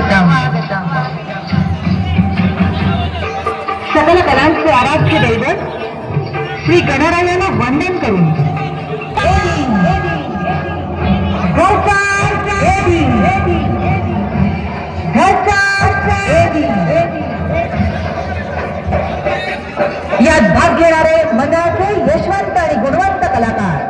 स्वागतम सकल कलांचे आराध्य दैवत श्री गणरायाला वंदन करून। घरचा यात भाग घेणारे मंडळाचे यशवंत आणि गुणवंत कलाकार।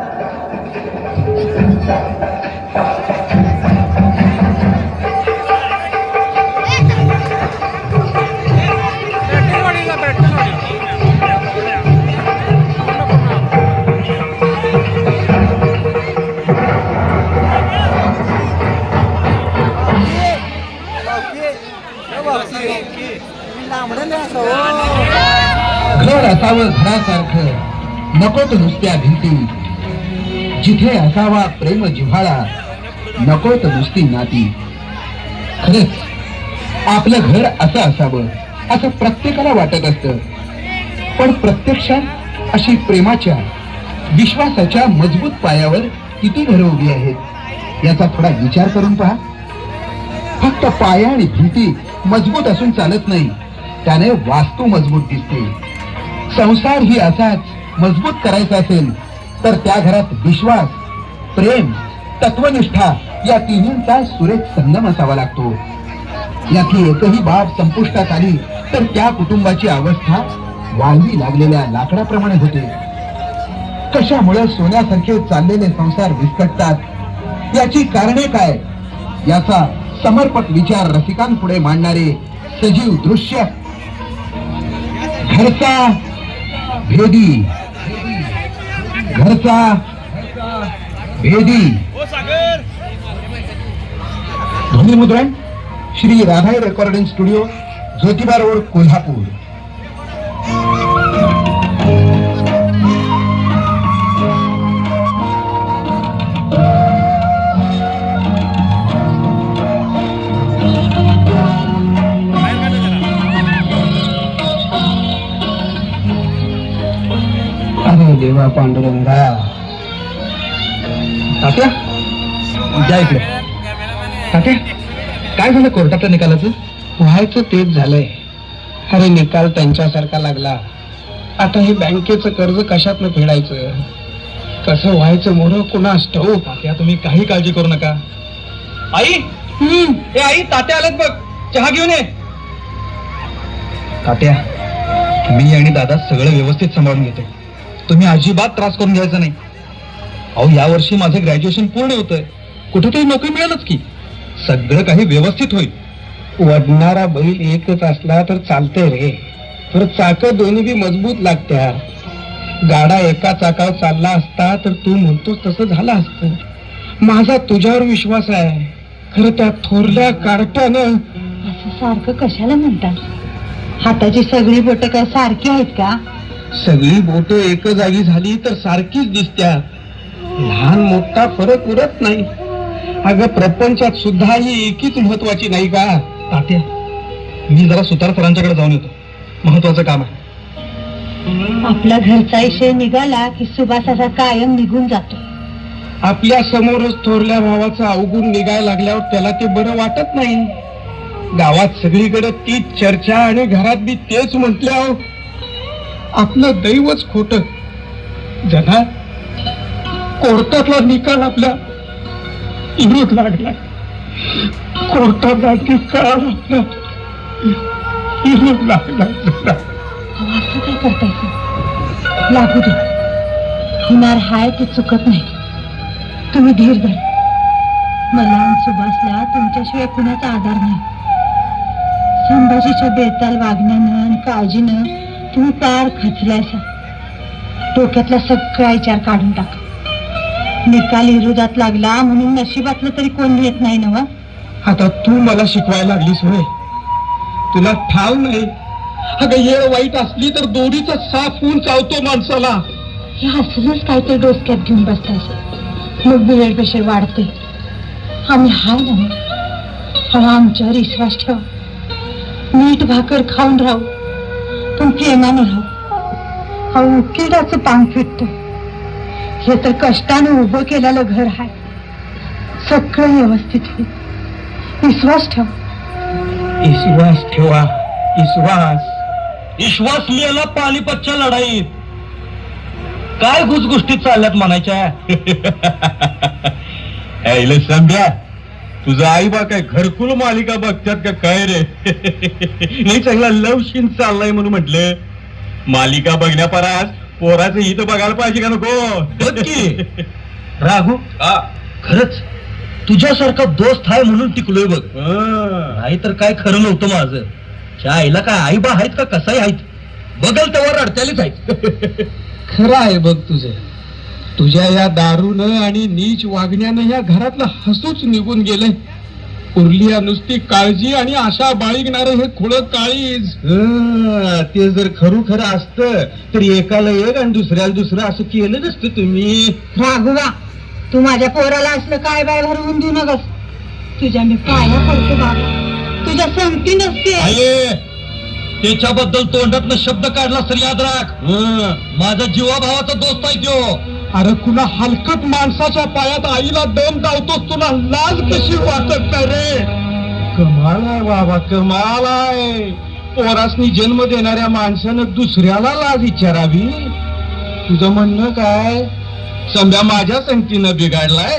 घर असावं घरासारखं. नकोत नुसत्या भिंती. जिथे असावा प्रेम जिव्हाळा नकोत नुसती नाती. खरंच आपलं घर असं असावं असं प्रत्येकाला वाटत असतं. पण प्रत्यक्षात अशी प्रेमाच्या विश्वासाच्या मजबूत पायावर किती घरं उभी आहेत? याचा थोडा विचार करून पहा. फक्त पाया आणि भिंती मजबूत असून चालत नाही. त्याने वास्तू मजबूत दिसते. संसार ही असाच मजबूत करायचा असेल तर त्या घरात विश्वास प्रेम तत्वनिष्ठा या तिन्हींचा सुरेख संगम असावा लागतो. यातली एकही बाब संपुष्टात आली तर त्या कुटुंबाची अवस्था वाळवी लागलेल्या लाकडाप्रमाणे होते. कशामुळे सोन्यासारखे चाललेले संसार विस्कटतात? याची कारणे काय? याचा समर्पक विचार रसिकांपुढे मांडणारे सजीव दृश्य. घरचा भेदी. घरचा भेदी. ध्वनिमुद्रण Shri Radhai recording studio Jyotiba road Kolhapur. देवा पांडुरंगा. तात्या या इकडे. तात्या काय झालं कोर्टाच्या निकालाचं? व्हायचं तेच झालंय. अरे निकाल त्यांच्यासारखा लागला. आता हे बँकेचं कर्ज कशातनं फेडायचं? कसं व्हायचं मोर कुणा ठाऊ तात्या तुम्ही काही काळजी करू नका. आई? हे आई तात्या आलेत बघ. चहा घेऊन ये. तात्या मी आणि दादा सगळं व्यवस्थित सांभाळून घेतो तुम्ही अजिबात त्रास करून घ्यायचा नाही. अहो या वर्षी माझं ग्रॅज्युएशन पूर्ण होतंय. कुठेतरी नोकरी मिळेलच की. सगळं काही व्यवस्थित होईल. वडणारा बैल एकच असला तर चालतंय रे. तर चाक दोन्ही बी मजबूत लागत्या. गाडा एका चाकावर चालला असता तर तू म्हणतोस तसं झालं असतं. माझा तुझ्यावर विश्वास आहे. खरं त्या थोरल्या कार्ट्यानं असं सारखं कशाला म्हणता? हाताची सगळी बोट काय सारखी आहेत का? सगळी बोट एक जागी झाली तर सारखीच दिसत्या. लहान मोठा फरक उरत नाही. अगं प्रपंचात सुद्धा ही एकीच महत्वाची नाही का? तात्या मी जरा सुतार सरांच्याकडे जाऊन येतो. महत्वाचं काम आहे. आपला घरचा विषय निघाला की सुभाष असा कायम निघून जातो. आपल्या समोरच थोरल्या भावाचं अवगुण निघायला लागल्यावर त्याला ते बरं वाटत नाही. गावात सगळीकडे तीच चर्चा आणि घरात बी तेच म्हटल्यावर आपलं दैवच खोट. जना कोर्टातला निकाल आपल्या विरोध लागला. कोर्टातला निकाल आपला विरोध लागला. असं काय लागू दे. होणार हाय ते चुकत नाही. तुम्ही धीर धर. मला सुभाषला तुमच्याशिवाय कुणाचा आधार नाही. संभाजीच्या बेताल वागण्यानं आणि काळजीनं तुम्ही पार खचलायसा डोक्यातला सगळा विचार काढून टाका. निकाल विरोधात लागला म्हणून नशिबातलं तरी कोण येत नाही ना आता तू मला शिकवायला लागलीस होय. तुला ठाव नाही. अगं येळ वाईट असली तर दोरीचा साफ होऊन चावतो माणसाला. हे हसूनच काहीतरी डोसक्यात घेऊन बसतायचं मग बिळेड पेशर वाढते? आम्ही हाय ना आमच्यावर विश्वास ठेवा. मीठ भाकर खाऊन राहू. प्रेमाने राहू अहो उकिडाचं पांग फिटत हे तर कष्टाने उभं केलेलं घर आहे. सगळं व्यवस्थित होईल विश्वास ठेव. विश्वास ठेवा. विश्वास. विश्वास लिहिला पानिपतच्या लढाईत. काय गुजगुष्टी चालल्यात म्हणायच्या? ऐले संभ्या तुझा आई बा काय घरकुल मालिका बघतात का? काय रे? नाही चांगला लव सीन चाललाय म्हणून म्हटलं. मालिका बघण्यापरास पोराचं हित बघायला पाहिजे का नको? राघू खरंच तुझ्यासारखा दोस्त आहे म्हणून टिकलोय बघ. नाही तर काय खरं नव्हतं माझं. त्या आईला काय आई बा आहेत का? कसाही आहेत? बघल तेव्हा रडत्यालीच आहेत. खरं आहे बघ तुझं. तुझ्या या दारूनं आणि नीच वागण्यानं या घरातलं हसूच निघून गेलंय. उरली या नुसती काळजी आणि आशा बाळगणार हे खुळं काळीज. ते जर खरू खरं असतं तर एकाला एक आणि दुसऱ्याला दुसरं असं केलं नसतं तुम्ही. राघवा तू माझ्या पोराला असलं काय बाय भरवून देऊ नकस तुझ्या मी पाया पडतो बाबा. तुझ्या संगती नसते. त्याच्याबद्दल तोंडातनं शब्द काढला तर याद राख. हं, माझा जीवाभावाचा दोस्त आहे तो. अरे कुणा हलकट माणसाच्या पायात आईला दम दावतोस तुला लाज कशी वाटत नाही रे? कमाल आहे बाबा कमाल आहे. पोरासनी जन्म देणाऱ्या माणसानं दुसऱ्याला लाज विचारावी? तुझं म्हणणं काय? संध्या माझ्या संगतीनं बिघाडलाय.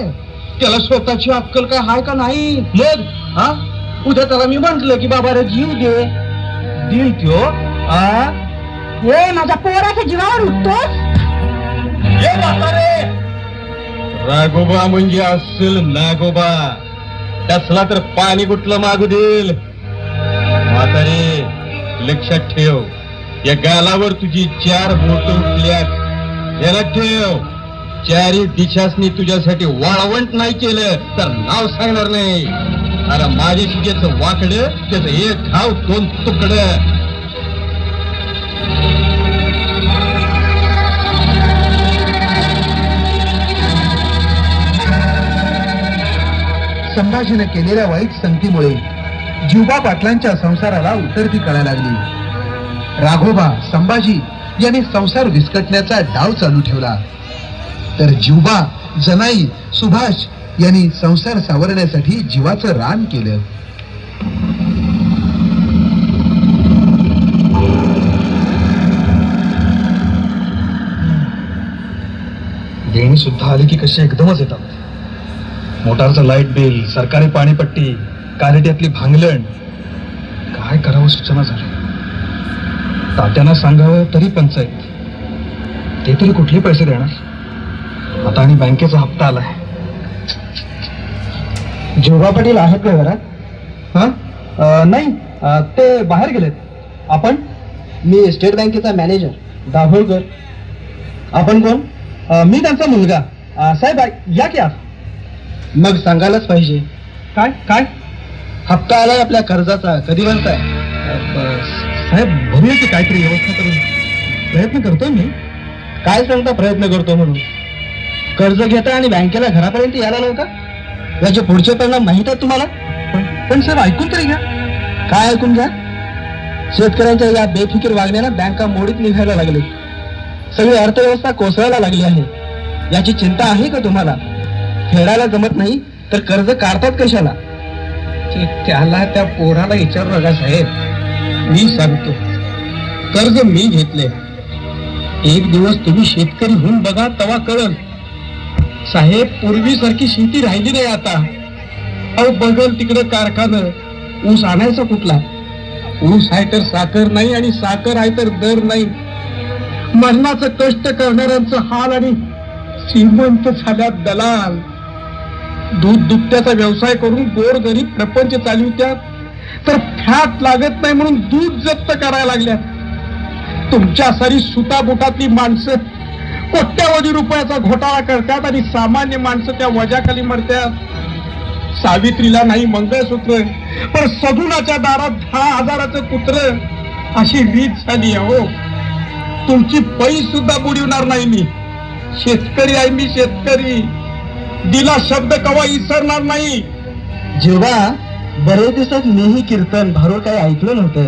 त्याला स्वतःची अक्कल काय हाय का नाही? मग हा? उद्या त्याला मी म्हंटल की बाबा रे जीव दे. दिल त्यो आ? हे माझ्या पोराच्या जीवावर उठतोस? ये म्हातारे! राघोबा म्हणजे असेल नागोबा. त्यासला तर पाणी कुठलं मागू देईल. म्हातारे लक्षात ठेव. या गालावर तुझी चार बोट उठल्यात. याला ठेव. चारी दिशासनी तुझ्यासाठी वाळवंट नाही केलं तर नाव सांगणार नाही. अरे माझ्या शिजेचं वाकड त्याचं एक घाव दोन तुकडं. संभाजीने केलेल्या वाईट संगतीमुळे जीवबा पाटलांच्या संसाराला उतरती कळायला लागली. राघोबा संभाजी यांनी संसार विस्कटण्याचा डाव चालू ठेवला. तर जीवबा जनाई सुभाष यांनी संसार सावरण्यासाठी जीवाचं रान केलं. देणी सुद्धा आली की कशी एकदमच येतात. मोटारचं लाइट बिल सरकारी पाणीपट्टी कारेट्यातली भांगलण. काय करावं सूचना झाली? तात्यांना सांगावं तरी पंचायत. ते तरी कुठले पैसे देणार? आता आणि बँकेचा हप्ता आलाय. जीवबा पाटील आहेत का घरात? हा? नाही ते बाहेर गेलेत. आपण? मी स्टेट बँकेचा मॅनेजर. दाभोळकर. आपण कोण? मी त्यांचा मुलगा. साहेब या की आत. मग सांगायलाच पाहिजे. काय? काय? हप्ता आलाय आपल्या कर्जाचा कधी बनताय? साहेब भरूया की काहीतरी व्यवस्था करून? प्रयत्न करतोय मी. काय सांगता प्रयत्न करतो म्हणून? कर्ज घेता आणि बँकेला घरापर्यंत यायला नव्हता याचे पुढचे परिणाम माहीत आहेत तुम्हाला? पण पण साहेब ऐकून तरी घ्या. काय ऐकून घ्या? शेतकऱ्यांच्या या बेफिकीर वागण्याला बँका मोडीत निघायला लागले. सगळी अर्थव्यवस्था कोसळायला लागली आहे. याची चिंता आहे का तुम्हाला? फेडायला जमत नाही तर कर्ज काढतात कशाला? त्याला त्या पोराला विचारू नका साहेब. मी सांगतो कर्ज मी घेतले एक दिवस तुम्ही शेतकरी होऊन बघा तवा कळल साहेब पूर्वीसारखी शेती राहिली नाही आता. अहो बघल तिकडे कारखानं. ऊस आणायचा कुठला? ऊस आहे तर साखर नाही आणि साखर आहे तर दर नाही. मरणाचं कष्ट करणाऱ्यांचं हाल आणि श्रीमंत झाल्या दलाल. दूध दुभत्याचा व्यवसाय करून गोर गरीब प्रपंच चालवित्यात तर फॅट लागत नाही म्हणून दूध जप्त करायला लागल्यात. तुमच्या सारी सुताबुटातली माणसं कोट्यावधी रुपयाचा घोटाळा करतात आणि सामान्य माणसं त्या वजाखाली मरतात. सावित्रीला नाही मंगळसूत्र पण सगुणाच्या दारात दहा हजाराचं कुत्र अशी रीत झाली आहे हो. तुमची पै सुद्धा बुडवणार नाही मी. शेतकरी आहे मी शेतकरी. दिला शब्द कवा विसरणार नाही. जेव्हा बरेच दिवसात मीही कीर्तन भारूड काही ऐकलं नव्हतं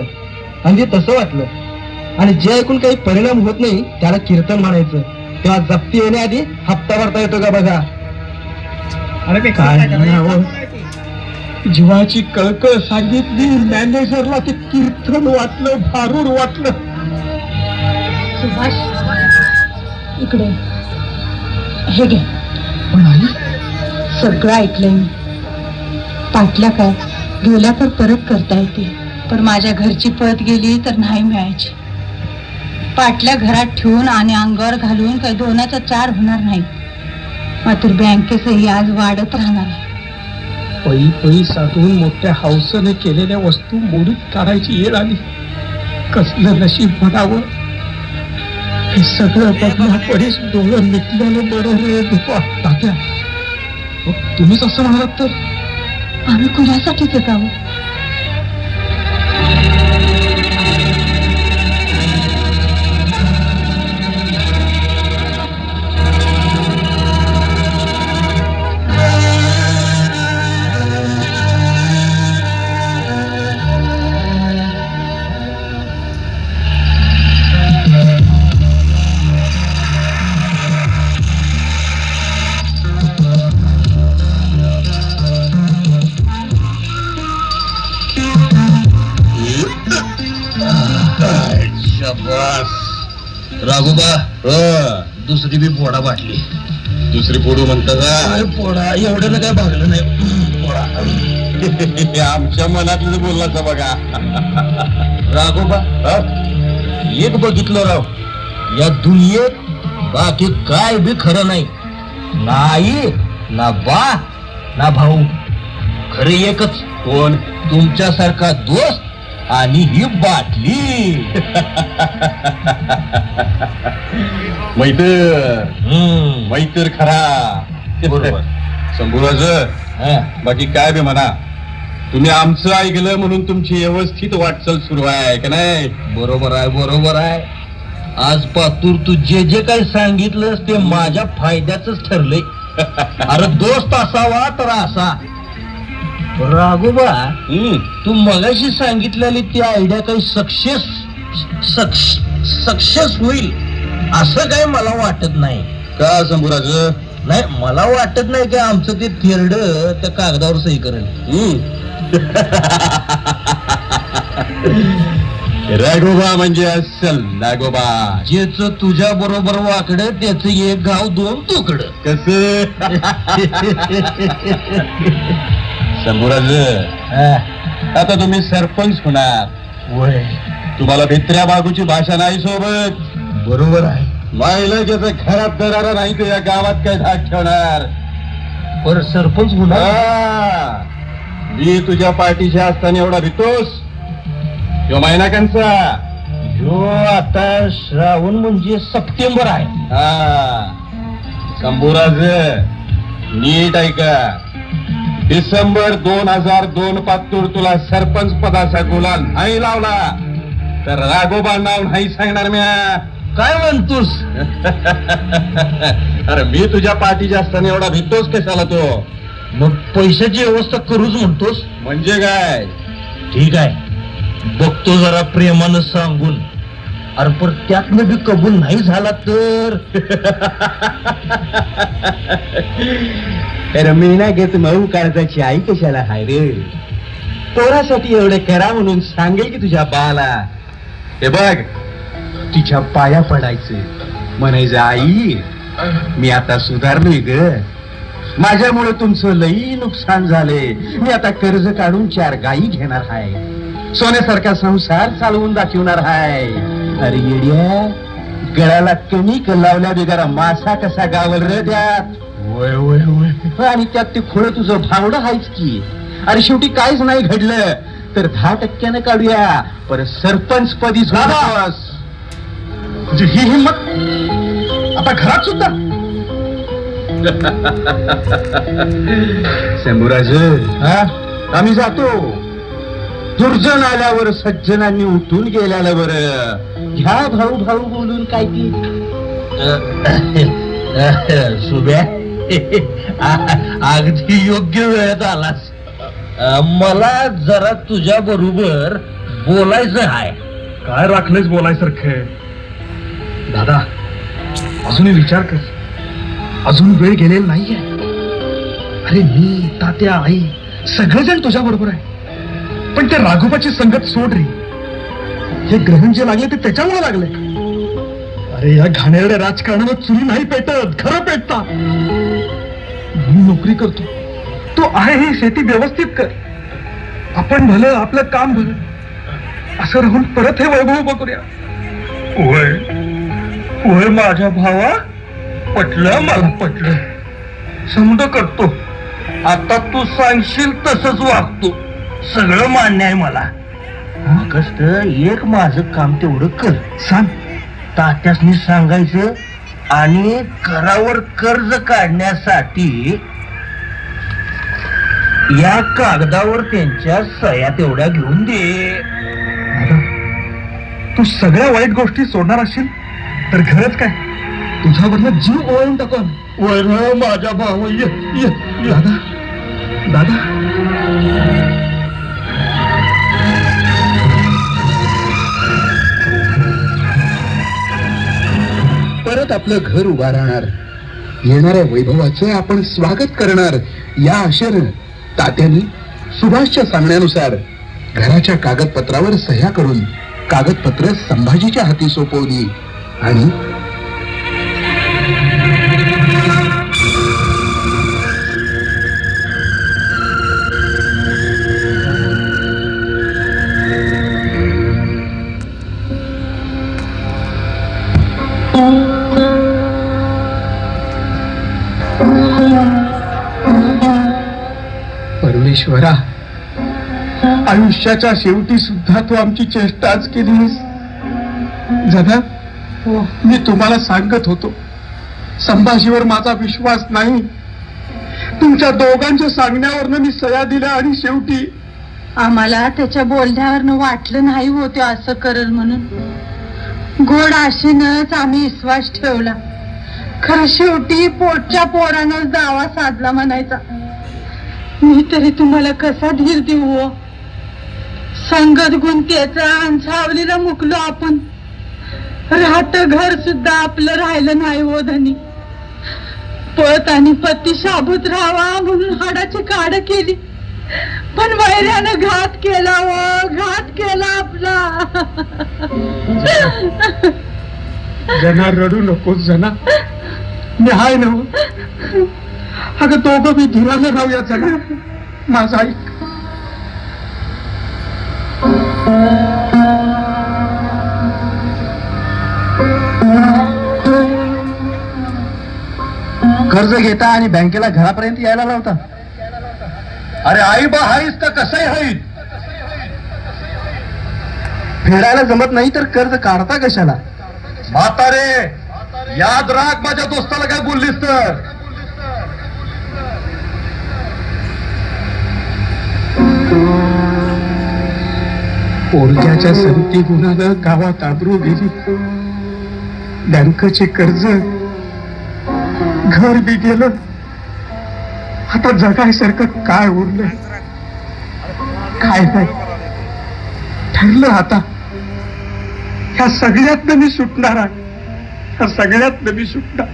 म्हणजे तसं वाटलं. आणि जे ऐकून काही परिणाम होत नाही त्याला कीर्तन म्हणायचं. तेव्हा जप्ती येण्याआधी हप्ता भरता येतो का बघा. अरे ते काय हो. जीवाची कळकळ सांगितली मॅनेजरला ते कीर्तन वाटलं भारूड वाटलं सुभाष इकडे हे घे. पण आई सगळं ऐकलंय मी. पाटल्या काय गेल्या तर परत करता येते पण माझ्या घरची पत गेली तर नाही मिळायची. पाटल्या घरात ठेवून आणि अंगावर घालून काही दोनाचा चार होणार नाही. मात्र बँकेचंही आज वाढत राहणार आहे. पळी साधून मोठ्या हौसने केलेल्या वस्तू मोडीत काढायची येळ आली. कसलं नशीब म्हणावं? हे सगळं बघण्यापरीस डोळं मिटल्यानं बरं रे दुपा तात्या मग तुम्हीच असं म्हणालात तर? आम्ही कुणासाठी जगावं दुसरी बी पोडा बाटली दुसरी पोडू म्हणता का? पोडा एवढ्यानं काय भागलं नाही. पोडा आमच्या मनातलं बोललाचा बघा. राघोबा एक बघितलं राव. या दुनियेत बाकी काय बी खरं नाही. नाही ना बा ना भाऊ. खरे एकच कोण? तुमच्यासारखा दोस्त आणि ही बाटली. मैतर मैतर खरा. बरोबर. शंभूराज बाकी काय बी म्हणा? तुम्ही आमचं ऐकलं म्हणून तुमची व्यवस्थित वाटचाल सुरू आहे का नाही? बरोबर आहे बरोबर आहे. आज पातूर तू जे जे काही सांगितलंस ते माझ्या फायद्याच ठरलंय. अरे दोस्त असावा तर असा. राघोबा तू मगाशी सांगितलेली ती आयडिया काही सक्सेस सक्सेस होईल. असं काही मला वाटत नाही. का शंभूराज नाही मला वाटत नाही की आमचं ते थेरड त्या कागदावर सही करेल. राघोबा म्हणजे असल नागोबा जेच तुझ्या बरोबर वाकड त्याच एक गाव दोन तुकड. कस? शंभूराज आता तुम्ही सरपंच होणार. तुम्हाला भित्र्या बागूची भाषा नाही सोबत. बरोबर आहे. मायला ज्याचं घरात दरारा नाही तर या गावात काय धाक ठेवणार? पर सरपंच होणार मी तुझ्या पाठीशी असताना एवढा भितोस. ह्यो महिना कंचा. ह्यो आता श्रावण म्हणजे सप्टेंबर आहे. हा. शंभूराज नीट ऐका. डिसेंबर दोन हजार दोन पातूर तुला सरपंच पदाचा गुलाल नाही लावला. तर राघोबा नाव नाही सांगणार म्या. काय म्हणतोस? अरे मी तुझ्या पाठीच्या असताना एवढा भितोस कशाला तो? मग पैशाची व्यवस्था करूच म्हणतोस? म्हणजे काय? ठीक आहे. बघतो जरा प्रेमानं सांगून. अरे पण त्यातनं बी कबूल नाही झाला तर? अरे मी ना घेत मऊ कर्जाची आई कशाला हाय रे? पोरासाठी एवढे करा म्हणून सांगेल की तुझ्या बाला. हे बघ तिच्या पाया पडायचं. म्हणायचं आई मी आता सुधारलोय ग. माझ्यामुळे तुमचं लई नुकसान झाले. मी आता कर्ज काढून चार गायी घेणार आहे सोन्यासारखा संसार चालवून दाखवणार आहे अरे येड्या गळ्याला कमी लावल्या बिगारा मासा कसा गावल रे वय आणि त्यात ते खोळ तुझं भावडं आहेच की. अरे शेवटी काहीच नाही घडलं. तर दहा टक्क्यानं काढूया. पर सरपंच पदी ही हिंमत? आता घरात सुद्धा? शंभूराज आम्ही जातो. दुर्जन आल्यावर सज्जनांनी उठून गेल्याला बर. ह्या भाऊ भाऊ बोलून काय ती? सुब्या अगदी योग्य वेळेत आलास. मला जरा तुझ्या बरोबर बोलायचं आहे काय राखलेच बोलायसारखं? दादा अजूनही विचार कर. अजून वेळ गेलेला नाहीये. अरे मी तात्या आई सगळेजण तुझ्या बरोबर आहे. पण त्या राघोबाची संगत सोड रे. हे ग्रहण जे लागले ते त्याच्यामुळे लागले. अरे या घाणेरड्या राजकारणाला चुरी नाही पेटत खरं पेटता. मी नोकरी करतो. तू आहे ही शेती व्यवस्थित कर. आपण भलं आपलं काम भलं. असं राहून परत हे वैभव उभं करूया. होय माझ्या भावा? पटलं मला पटलं. समज करतो. आता तू सांगशील तसंच वागतो. सगळं मान्य आहे मला. कष्ट एक माझं काम तेवढं कर. सांग. तात्यासनी सांगायचं आणि करावर कर्ज काढण्यासाठी या कागदावर त्यांच्या सह्या तेवढ्या घेऊन दे. तू सगळ्या वाईट गोष्टी सोडणार असशील? तर खरंच काय? तुझ्यावरनं जीव ओळून टाकून वर माझ्या भाऊ ये ये ये. दादा दादा. परत आपलं घर उभा राहणार. येणाऱ्या वैभवाचं आपण स्वागत करणार. या आशेनं तात्यांनी सुभाषच्या सांगण्यानुसार घराच्या कागदपत्रावर सह्या करून कागदपत्र संभाजीच्या हाती सोपवली. आणि? परमेश्वरा आयुष्याच्या शेवटी सुद्धा तू आमची चेष्टाच केलीस. जगा मी तुम्हाला सांगत होतो. संभाजीवर माझा विश्वास नाही. तुमच्या दोघांच्या सांगण्यावरनं मी सया दिल्या आणि शेवटी आम्हाला त्याच्या बोलण्यावरनं वाटलं नाही होते असं करल म्हणून. गोड आशेनच आम्ही विश्वास ठेवला. खरं शेवटी पोटच्या पोरानं दावा साधला म्हणायचा. मी तरी तुम्हाला कसा धीर देऊ हो? संगत गुंतेचा आणि सावलीला मुकलो आपण. राहत घर सुद्धा आपलं राहिलं नाही हो धनी. पत आणि पती शाबूत राहावा म्हणून हाडाची काड केली. पण वैऱ्यानं घात केला व घात केला आपला. जना रडू नकोस जना. हो. मी हाय ना अगं तो ग मी धीरानं राहूया जना. माझा ऐक कर्ज घेता आणि बँकेला घरापर्यंत यायला लावता. अरे आई बा हाईस का कसंही होईल. फेडायला जमत नाही तर कर्ज काढता कशाला? म्हातारे याद राख माझ्या दोस्ताला काय बोललीस तर? पोरग्याच्या संती गुणानं गावात आबरू गेली. बँकेचे कर्ज घर बी गेलं. आता जगायसारखं काय उरलं काय नाही. ठरलं आता. ह्या सगळ्यातनं मी सुटणार आहे. ह्या सगळ्यातनं मी सुटणार.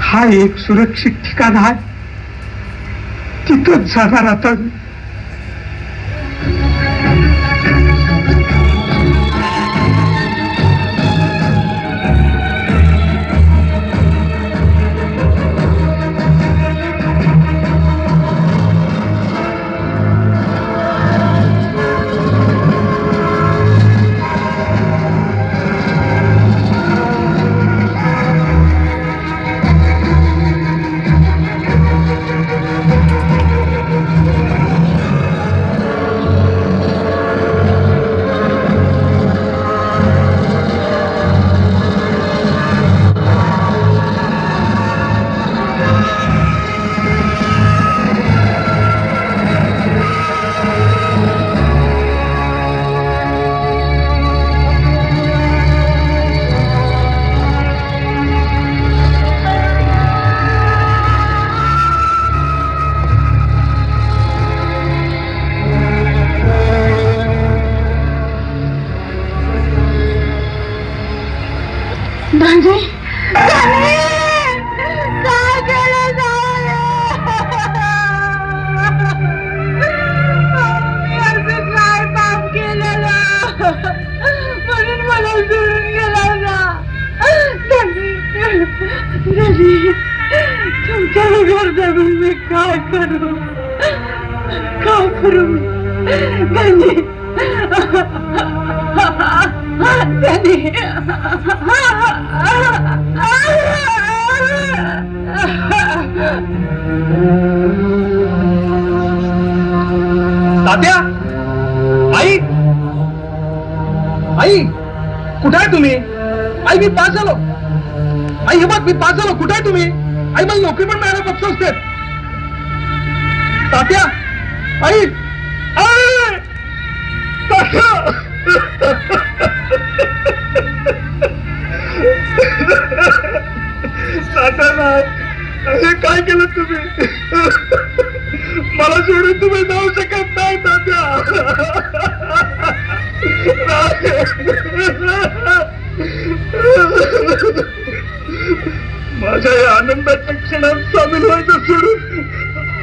हा एक सुरक्षित ठिकाण आहे. तिथंच जाणार आता मी. काय केलं मी म्हणून मला सोडून गेला तुमच्या घर जाऊन मी काय करू? काय करू? धनजी धनी तात्या आई. आई कुठे आहे तुम्ही? आई मी पास झालो. आई हे बघ मी पास झालो. कुठे आहे तुम्ही? आई मला नोकरी पण मिळायला बघतो असते. तात्या आई. आई! तात्या! तात्या हे काय केलं तुम्ही? मला सोडून तुम्ही जाऊ शकत नाही तात्या माझ्या या आनंदाच्या क्षणात सामील व्हायचं सोडून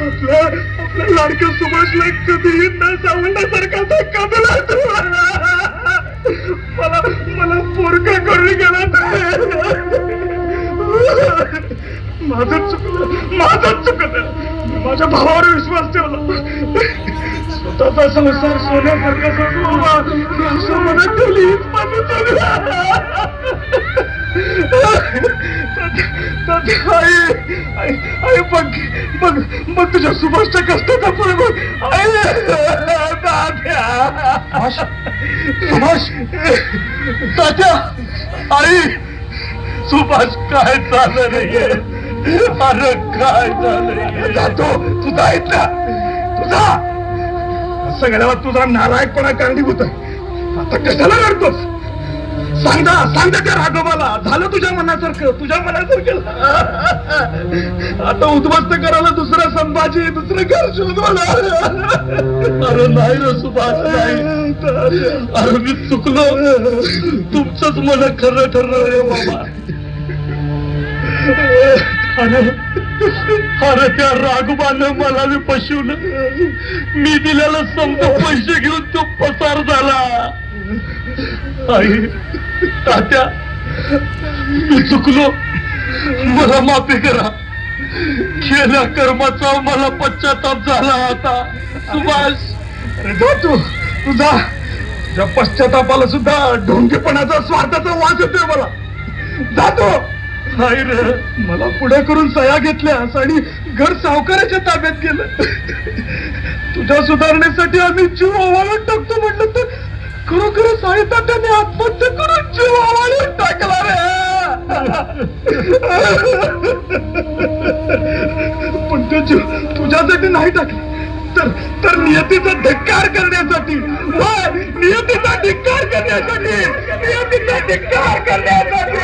आपल्या आपल्या लाडक्या सुभाषला कधीही न सावडण्यासारखा धक्का दिला पोरका करून गेला माझं चुकलं माझं चुकलं मी माझ्या भावावर विश्वास ठेवला स्वतःचा संसार सोन्यासारखा सजवावा असं मनात ठेवली आई आई आई बघ बघ बघ तुझ्या सुभाषच्या कष्टाचा फळ बघ आई दाद्या सुभाष दाद्या आई सुभाष काय झालं नाहीये अरे काय झालं जातो तुझा आहेत ना तुझा सगळ्याला तुझा नालायकपणा कारणीभूत आहे आता कशाला करतोस सांग ना सांग त्या राघवाला. झालं तुझ्या मनासारखं. तुझ्या मनासारखं. आता उद्ध्वस्त करायला दुसरा संभाजी दुसरं घर शोध मला अरे नाही रे सुभाष नाही. अरे मी चुकलो. तुमचंच मला खरं ठरलं रे बाबा. अरे अरे त्या राघवानं मला मी पशून मी दिलेलं समजा पैसे घेऊन तो पसार झाला. आई तात्या मी चुकलो. मला माफी करा. केल्या कर्माचा मला पश्चाताप झाला आता. सुभाष. अरे जा तू. तू जा. तुझ्या पश्चातापाला सुद्धा ढोंगेपणाचा स्वार्थाचा वास येतोय मला. जातो नाही रे. मला पुढे करून सया घेतल्यास आणि घर सावकाराच्या ताब्यात गेलं. तुझ्या सुधारणेसाठी आम्ही जीव ओवाळून टाकतो म्हटलं तर खरोखर आहे त्याने आत्महत्या करून जीव ओवाळून टाकला रे. पण तो जीव तुझ्यासाठी नाही टाकला. तर तर नियतीचा धिक्कार करण्यासाठी. नियतीचा धिक्कार करण्यासाठी. नियतीचा धिक्कार करण्यासाठी.